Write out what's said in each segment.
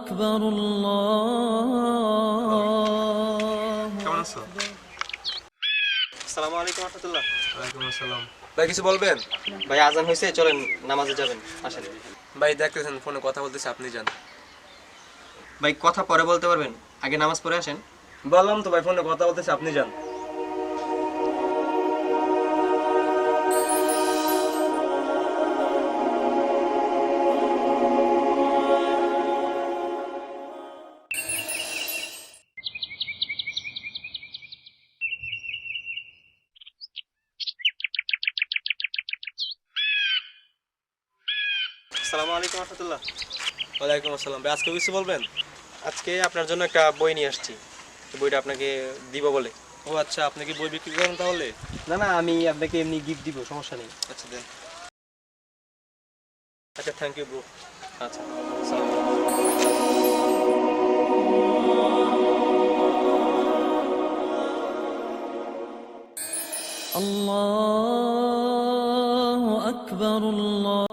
আকবর কেমন আছো? আসসালামু আলাইকুম রহমতুল্লাহ। ওয়ালাইকুম আসসালাম। ভাই কিছু বলবেন? ভাই আজান হয়েছে চলেন নামাজে যাবেন আসেন। ভাই দেখতেছেন ফোনে কথা বলতেছে আপনি যান। ভাই কথা পরে বলতে পারবেন? আগে নামাজ পড়ে আসেন। বললাম তো ভাই ফোনে কথা বলতেছে আপনি যান। আসসালামু আলাইকুম রহমতুল্লাহ ওয়ালাইকুম আসসালাম ভাই আজকে কিছু বলবেন আজকে আপনার জন্য একটা বই নিয়ে আসছি এই বইটা আপনাকে দিব বলে ও আচ্ছা আপনি কি বই বিক্রি করেন তাহলে না না আমি আপনাকে এমনি গিফট দিব সমস্যা নেই আচ্ছা দেন আচ্ছা থ্যাংক ইউ ব্রো আচ্ছা আসসালামু আলাইকুম। الله أكبر الله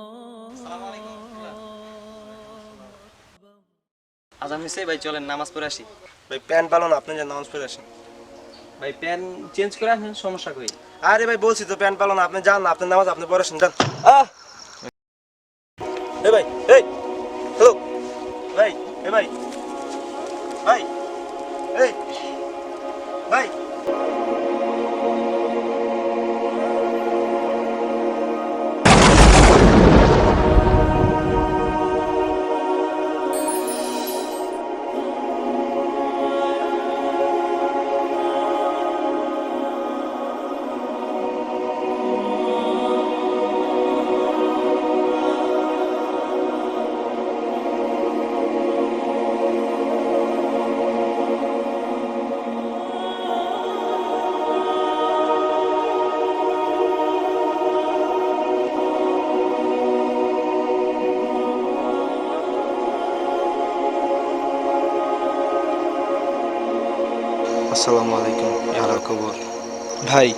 হয়েছে ভাই চলেন নামাজ পড়ে আসি। ভাই প্যান্ট পালো না আপনি যে নামাজ পড়ে আসেন। ভাই প্যান চেঞ্জ করে আসেন সমস্যা কই? আরে ভাই বলছি তো প্যান্ট পালো না আপনি যান না আপনার নামাজ আপনি পড়ে আসেন যান। আহ! এ ভাই এই হ্যালো ভাই এ ভাই ভাই এই ভাই আসসালামু আলাইকুম ইয়ালার কবর ভাই,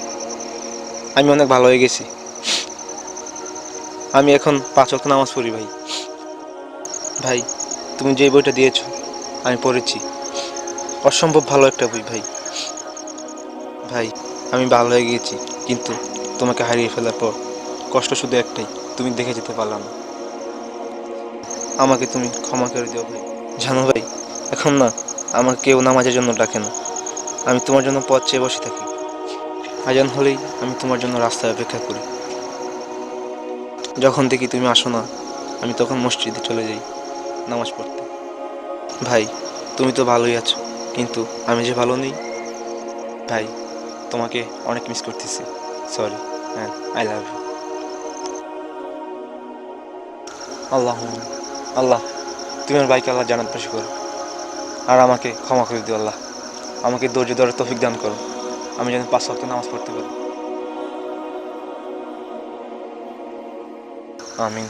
আমি অনেক ভালো হয়ে গেছি। আমি এখন পাঁচ ওয়াক্ত নামাজ পড়ি ভাই। ভাই, তুমি যে বইটা দিয়েছ, আমি পড়েছি। অসম্ভব ভালো একটা বই ভাই। ভাই, আমি ভালো হয়ে গিয়েছি কিন্তু তোমাকে হারিয়ে ফেলার পর কষ্ট শুধু একটাই, তুমি দেখে যেতে পারলাম না। আমাকে তুমি ক্ষমা করে দিও ভাই। জানো ভাই, এখন না, আমাকে কেউ নামাজের জন্য ডাকে না। আমি তোমার জন্য পথ চেয়ে বসে থাকি। আজান হলেই আমি তোমার জন্য রাস্তায় অপেক্ষা করি। যখন দেখি তুমি আসো না, আমি তখন মসজিদে চলে যাই, নামাজ পড়তে। ভাই, তুমি তো ভালোই আছো, কিন্তু আমি যে ভালো নেই। ভাই, তোমাকে অনেক মিস করতেছি। সরি হ্যাঁ আই লাভ ইউ আল্লাহ আল্লাহ, তুমি আমার বাইকে আল্লাহ জানাত পাশে করো। আর আমাকে ক্ষমা করে দিও আল্লাহ। আমাকে ধৈর্য ধরে তৌফিক দান করো। আমি যেন পাঁচ সপ্তাহ নামাজ পড়তে পারি। আমিন।